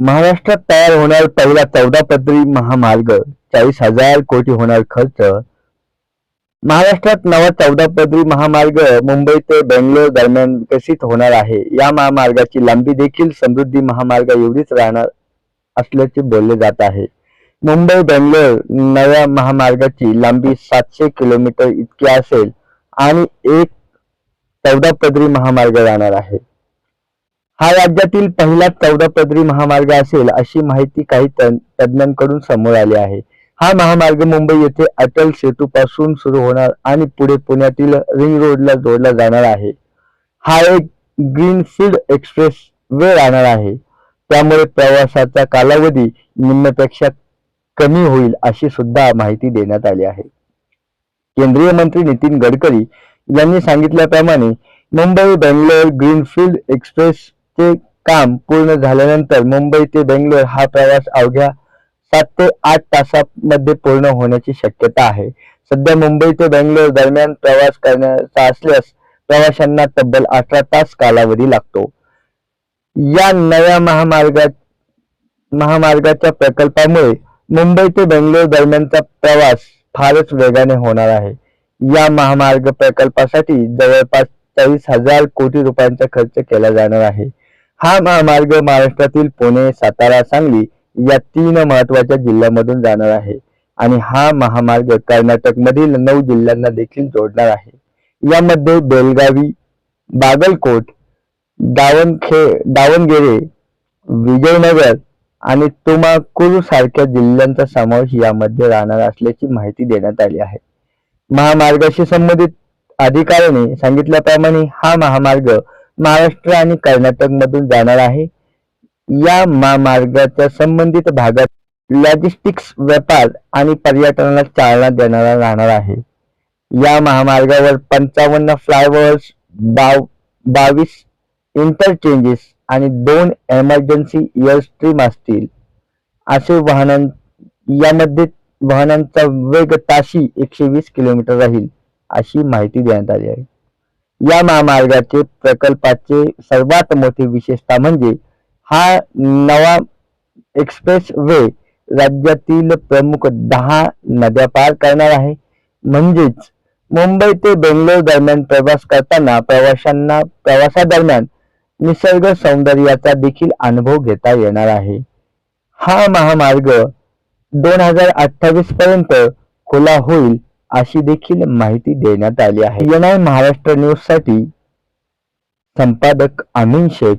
महाराष्ट्रात तयार होणार पहिला चौदा पदरी महामार्ग चाळीस हजार कोटी होणार खर्च. महाराष्ट्रात नवा चौदा पदरी महामार्ग मुंबई ते बेंगलोर दरम्यान विकसित होणार आहे. या महामार्गाची लांबी देखील समृद्धी महामार्ग एवढीच राहणार असल्याचे बोलले जात आहे. मुंबई बेंगलोर नव्या महामार्गाची लांबी सातशे किलोमीटर इतकी असेल आणि एक चौदा पदरी महामार्ग राहणार आहे. हा राज्यातील पहिला चौदा पदरी महामार्ग असेल अशी माहिती काही तज्ञ- तज्ञांकडून समोर आली आहे. हा महामार्ग मुंबई येथे अटल सेतू पासून सुरू होणार आणि पुढे पुण्यातील रिंग रोडला जोडला जाणार आहे. हा एक ग्रीनफील्ड एक्सप्रेस वे राहणार आहे. त्यामुळे प्रवासाचा कालावधी निम्म्यापेक्षा कमी होईल अशी सुद्धा माहिती देण्यात आली आहे. केंद्रीय मंत्री नितीन गडकरी यांनी सांगितल्याप्रमाणे मुंबई बेंगलोर ग्रीनफील्ड एक्सप्रेस ते काम पूर्ण झाल्यानंतर मुंबई ते बेंगलोर हा प्रवास अवघ्या सात ते आठ तासामध्ये पूर्ण होण्याची शक्यता आहे. सध्या मुंबई ते बेंगलोर दरम्यान प्रवास करण्याचा असल्यास प्रवाशांना तब्बल अठरा तास कालावधी लागतो. या नव्या महामार्गात महामार्गाच्या प्रकल्पामुळे मुंबई ते बेंगलोर दरम्यानचा प्रवास फारच वेगाने होणार आहे. या महामार्ग प्रकल्पासाठी जवळपास चाळीस हजार कोटी रुपयांचा खर्च केला जाणार आहे. हा महामार्ग महाराष्ट्रातील पुणे सातारा सांगली या तीन महत्त्वाच्या जिल्ह्यामधून जाणार आहे. आणि हा महामार्ग कर्नाटक मधील नऊ जिल्ह्यांना देखील जोडणार आहे. यामध्ये बेलगावी बागलकोट दावणखे दावणगेरे विजयनगर आणि तुमाकुरू सारख्या जिल्ह्यांचा समावेश यामध्ये राहणार असल्याची माहिती देण्यात आली आहे. महामार्गाशी संबंधित अधिकाऱ्याने सांगितल्याप्रमाणे हा महामार्ग महाराष्ट्र आणि कर्नाटक मधून जाणार आहे. या महामार्गाच्या संबंधित भागात लॉजिस्टिक्स व्यापार आणि पर्यटनाला चालना देणारा राहणार आहे. या महामार्गावर पंचावन्न फ्लायओव्हर्स बाव बावीस इंटरचेंजेस आणि दोन एमर्जन्सी एअरस्ट्रीम असतील. असे वाहनां यामध्ये वाहनांचा वेग ताशी एकशे वीस किलोमीटर राहील अशी माहिती देण्यात आली आहे. या महामार्गाचे प्रकल्पाचे सर्वात मोठी विशेषता म्हणजे हा नवा एक्सप्रेस वे राज्यातील प्रमुख दहा नद्या पार करणार आहे. म्हणजेच मुंबई ते बेंगलोर दरम्यान प्रवास करताना प्रवाशांना प्रवासादरम्यान निसर्ग सौंदर्याचा देखील अनुभव घेता येणार आहे. हा महामार्ग दोन हजार अठ्ठावीस पर्यंत खुला होईल. अशी देखील माहिती देण्यात आली आहे. महाराष्ट्र न्यूजसाठी संपादक अमीन शेख.